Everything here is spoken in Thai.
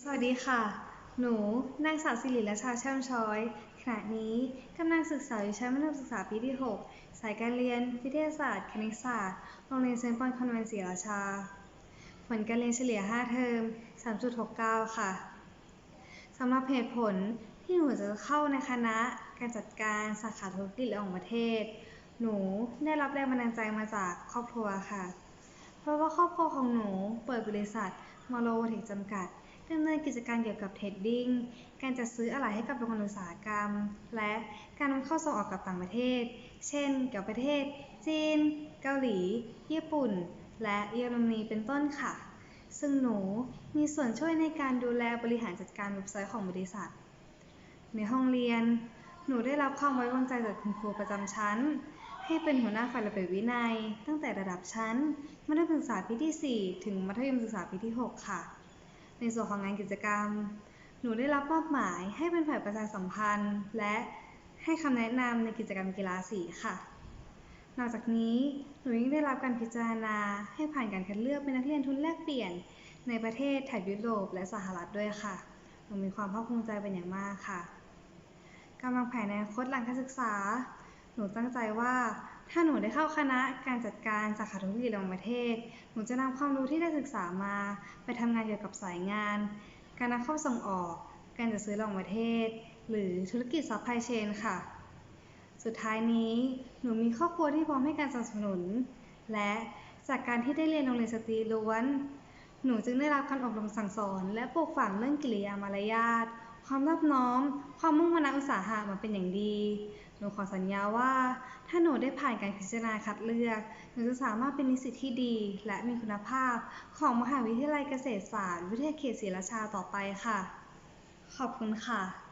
สวัสดีค่ะ หนู นางสาวสิริราชาแช่มช้อย ขณะนี้กำลังศึกษาอยู่ชั้นมัธยมศึกษาปีที่ 6 สายการเรียน วิทยาศาสตร์ คณิตศาสตร์ โรงเรียนเซนต์ปอนคอนแวนต์ศรีราชา ผลการเรียนเฉลี่ย 5 เทอม 3.69 ค่ะ สำหรับเหตุผลที่หนูจะเข้าในคณะการจัดการสาขาธุรกิจระหว่างประเทศ หนูได้รับแรงบันดาลใจมาจากครอบครัวค่ะ เพราะว่าครอบครัวของหนูเปิดบริษัทมอโลเทคจำกัด ดำเนินกิจการเกี่ยวกับเทรดดิ้ง การจัดซื้ออะไหล่ให้กับโรงงานอุตสาหกรรม และการนำเข้าส่งออกกับต่างประเทศ เช่นกับประเทศ จีน เกาหลี ญี่ปุ่น และเยอรมนีเป็นต้นค่ะ ซึ่งหนูมีส่วนช่วยในการดูแลบริหารจัดการเว็บไซต์ของบริษัท ในห้องเรียน หนูได้รับความไว้วางใจจากคุณครูประจำชั้น ให้เป็นหัวหน้าฝ่ายระเบียบวินัย ตั้งแต่ระดับชั้นมัธยมศึกษาปีที่ 4 ถึงมัธยมศึกษาปีที่ 6 ค่ะ ในส่วนของงานกิจกรรม หนูได้รับมอบหมายให้เป็นฝ่ายประชาสัมพันธ์ และให้คำแนะนำในกิจกรรมกีฬาสีค่ะ นอกจากนี้หนูยังได้รับการพิจารณาให้ผ่านการคัดเลือกเป็นนักเรียนทุนแลกเปลี่ยน ในประเทศแถบยุโรปและสหรัฐด้วยค่ะหนูมีความภาคภูมิใจเป็นอย่างมากค่ะกำลังแผนในอนาคตหลังการศึกษา หนูตั้งใจว่า ถ้าหนูได้เข้าคณะการจัดการสาขาธุรกิจระหว่างประเทศ หนูจะนำความรู้ที่ได้ศึกษามา ไปทำงานเกี่ยวกับสายงาน การนำเข้าส่งออก การจัดซื้อระหว่างประเทศ หรือธุรกิจซัพพลายเชนค่ะ สุดท้ายนี้หนูมีครอบครัวที่พร้อมให้การสนับสนุน และจากการที่ได้เรียนโรงเรียนสตรีล้วน หนูจึงได้รับการอบรมสั่งสอน และปลูกฝังเรื่องกิริยามารยาท ความรอบน้อม ความมุ่งมั่นอุตสาหะมาเป็นอย่างดี หนูขอสัญญาว่า ถ้าหนูได้ผ่านการพิจารณาคัดเลือก หนูจะสามารถเป็นนิสิตที่ดี และมีคุณภาพของมหาวิทยาลัยเกษตรศาสตร์ วิทยาเขตศรีราชาต่อไปค่ะ ขอบคุณค่ะ